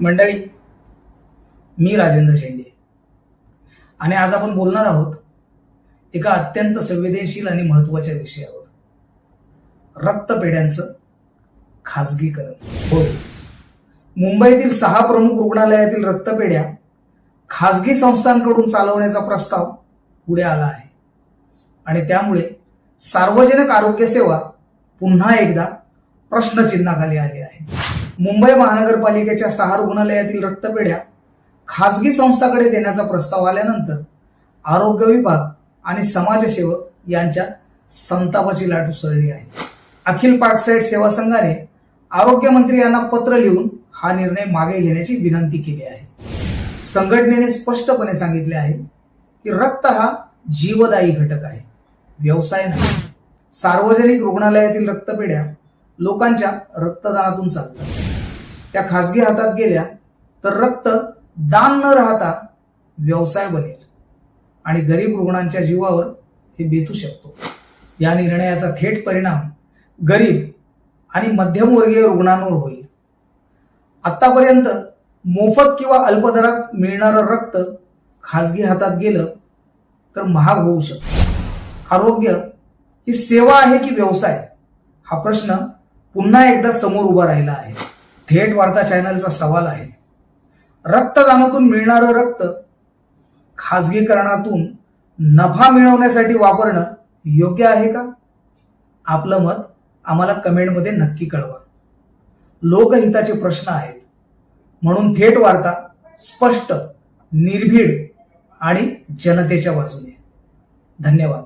मंडळी मी राजेंद्र शेंडे. आणि आज आपण बोलणार आहोत एका अत्यंत संवेदनशील आणि महत्त्वाच्या विषयावर. रक्तपेढ्यांचं खाजगीकरण. होय. मुंबईतील सहा प्रमुख रुग्णालयातील रक्तपेढ्या खाजगी संस्थांकडून चालवण्याचा प्रस्ताव पुढे आला आहे. आणि त्यामुळे सार्वजनिक आरोग्य सेवा पुन्हा एकदा प्रश्नचिन्हाखाली आले आहे. मुंबई महानगरपालिकेच्या सहा रुग्णालयातील रक्तपेढ्या खासगी संस्थाकडे देण्याचा प्रस्ताव आल्यानंतर आरोग्य विभाग आणि समाजसेवक यांच्यात संतापाची लाट उसळली आहे. अखिल पाटसाईड सेवा संघाने आरोग्यमंत्री यांना पत्र लिहून हा निर्णय मागे घेण्याची विनंती केली आहे. संघटनेने स्पष्टपणे सांगितले आहे की रक्त हा जीवदायी घटक आहे. व्यवसाय नाही. सार्वजनिक रुग्णालयातील रक्तपेढ्या लोकांच्या रक्तदानातून चालतात त्या खासगी हातात गेल्या तर रक्त दान न राहता व्यवसाय बनेल. आणि गरीब रुग्णांच्या जीवावर हे बेतू शकतो. या निर्णयाचा थेट परिणाम गरीब आणि मध्यमवर्गीय रुग्णांवर होईल. आतापर्यंत मोफत किंवा अल्पदरात मिळणारं रक्त खाजगी हातात गेलं तर महाग होऊ शकतं. आरोग्य ही सेवा आहे की व्यवसाय? हा प्रश्न पुन्हा एकदा समोर उभा राहिला आहे. थेट वार्ता चॅनलचा सवाल आहे. रक्तदानातून मिळणारं रक्त खाजगीकरणातून नफा मिळवण्यासाठी वापरणं योग्य आहे का? आपलं मत आम्हाला कमेंटमध्ये नक्की कळवा. लोकहिताचे प्रश्न आहेत. म्हणून थेट वार्ता स्पष्ट निर्भीड आणि जनतेच्या बाजूने. धन्यवाद.